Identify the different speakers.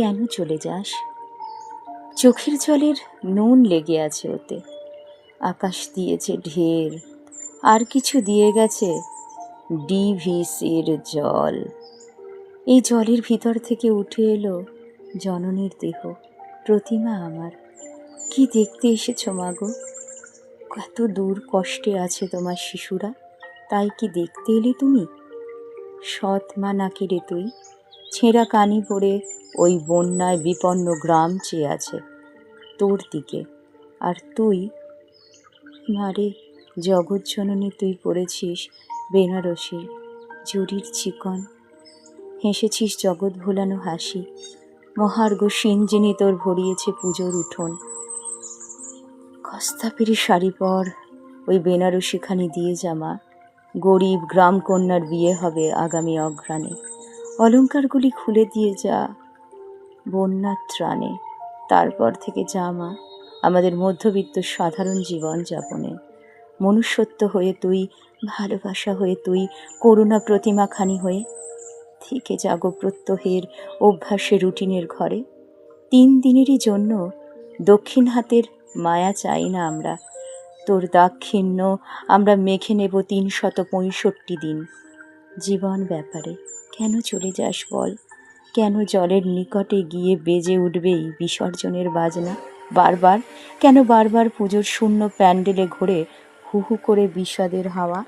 Speaker 1: কেন চলে যাস? চোখের জলের নুন লেগে আছে ওতে। আকাশ দিয়েছে ঢের, আর কিছু দিয়ে গেছে ডিভিসির জল। এই জলের ভিতর থেকে উঠে এলো জননীর দেহ, প্রতিমা আমার। কি দেখতে এসেছ মাগো কত দূর কষ্টে আছে তোমার শিশুরা, তাই কি দেখতে এলে তুমি? সৎ মা নাকি রে তুই? ছেঁড়া কানি পড়ে ওই বন্যায় বিপন্ন গ্রাম চেয়ে আছে তোর দিকে। আর তুই? মারে জগৎ জননী তুই পড়েছিস বেনারসি জুড়ির চিকন। হেসেছিস জগৎ ভোলানো হাসি। মহার্ঘ সিঞ্জিনী তোর ভরিয়েছে পুজোর উঠোন। কস্তাপেরি শাড়ি পর ওই বেনারসিখানি দিয়ে জামা গরিব গ্রাম কন্যার বিয়ে হবে আগামী অঘ্রাণে। অলঙ্কারগুলি খুলে দিয়ে যা। বন্যার ত্রাণে, তারপর থেকে জামা আমাদের মধ্যবিত্ত সাধারণ জীবন যাপনে। মনুষ্যত্ব হয়ে তুই, ভালোবাসা হয়ে তুই, করুণা প্রতিমাখানি হয়ে থেকে জাগো প্রত্যহের অভ্যাসে রুটিনের ঘরে। তিন দিনেরই জন্য দক্ষিণ হাতের মায়া চাই না আমরা। তোর দাক্ষিণ্য আমরা মেখে নেব তিনশত পঁয়ষট্টি দিন। জীবন ব্যাপারে কেন চলে যাস বল? কেন জলের নিকটে গিয়ে বেজে উঠবেই বিসর্জনের বাজনা? বারবার? কেন বারবার পুজোর শূন্য প্যান্ডেলে ঘুরে হু হু করে বিষাদের হাওয়া?